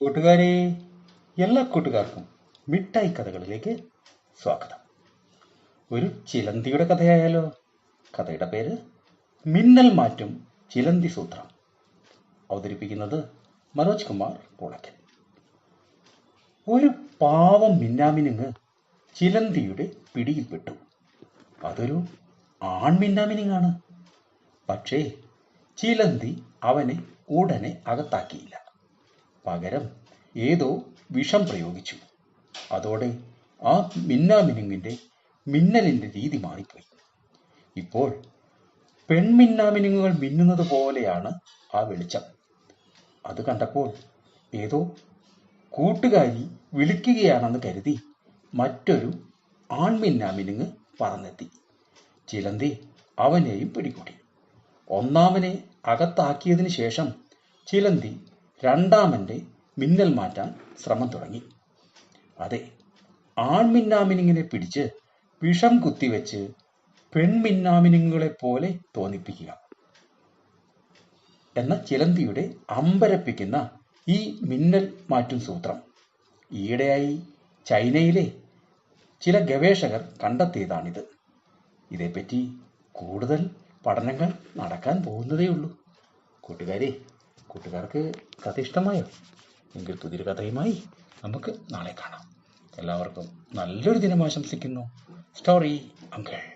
കൂട്ടുകാരെ എല്ലാ കൂട്ടുകാർക്കും മിഠായി കഥകളിലേക്ക് സ്വാഗതം. ഒരു ചിലന്തിയുടെ കഥയായാലോ? കഥയുടെ പേര് മിന്നൽ മാറ്റും ചിലന്തി സൂത്രം. അവതരിപ്പിക്കുന്നത് മനോജ് കുമാർ പുളക്കൻ. ഒരു പാവം മിന്നാമിനുങ്ങ് ചിലന്തിയുടെ പിടിയിൽപ്പെട്ടു അതൊരു ആൺമിന്നാമിനുങ്ങാണ് പക്ഷേ ചിലന്തി അവനെ ഉടനെ അകത്താക്കിയില്ല. പകരം ഏതോ വിഷം പ്രയോഗിച്ചു. അതോടെ ആ മിന്നാമിനുങ്ങിന്റെ മിന്നലിന്റെ രീതി മാറിപ്പോയി. ഇപ്പോൾ പെൺമിന്നാമിനുങ്ങുകൾ മിന്നുന്നത് പോലെയാണ് ആ വെളിച്ചം. അത് കണ്ടപ്പോൾ ഏതോ കൂട്ടുകാരി വിളിക്കുകയാണെന്ന് കരുതി മറ്റൊരു ആൺമിന്നാമിനുങ്ങ് പറന്നെത്തി. ചിലന്തി അവനെയും പിടികൂടി. ഒന്നാമനെ അകത്താക്കിയതിനു ശേഷം ചിലന്തി രണ്ടാമന്റെ മിന്നൽ മാറ്റാൻ ശ്രമം തുടങ്ങി. അതെ ആൺമിന്നാമിനിങ്ങിനെ പിടിച്ച് വിഷം കുത്തിവെച്ച് പെൺമിന്നാമിനിങ്ങളെ പോലെ തോന്നിപ്പിക്കുക എന്ന ചിലന്തിയുടെ അമ്പരപ്പിക്കുന്ന ഈ മിന്നൽ മാറ്റും സൂത്രം ഈയിടെയായി ചൈനയിലെ ചില ഗവേഷകർ കണ്ടെത്തിയതാണിത്. ഇതേപ്പറ്റി കൂടുതൽ പഠനങ്ങൾ നടക്കാൻ പോകുന്നതേയുള്ളൂ. കൂട്ടുകാരെ കൂട്ടുകാർക്ക് കഥ ഇഷ്ടമായോ എങ്കിൽ പുതിയൊരു കഥയുമായി നമുക്ക് നാളെ കാണാം. എല്ലാവർക്കും നല്ലൊരു ദിനം ആശംസിക്കുന്നു സ്റ്റോറി അങ്കിൾ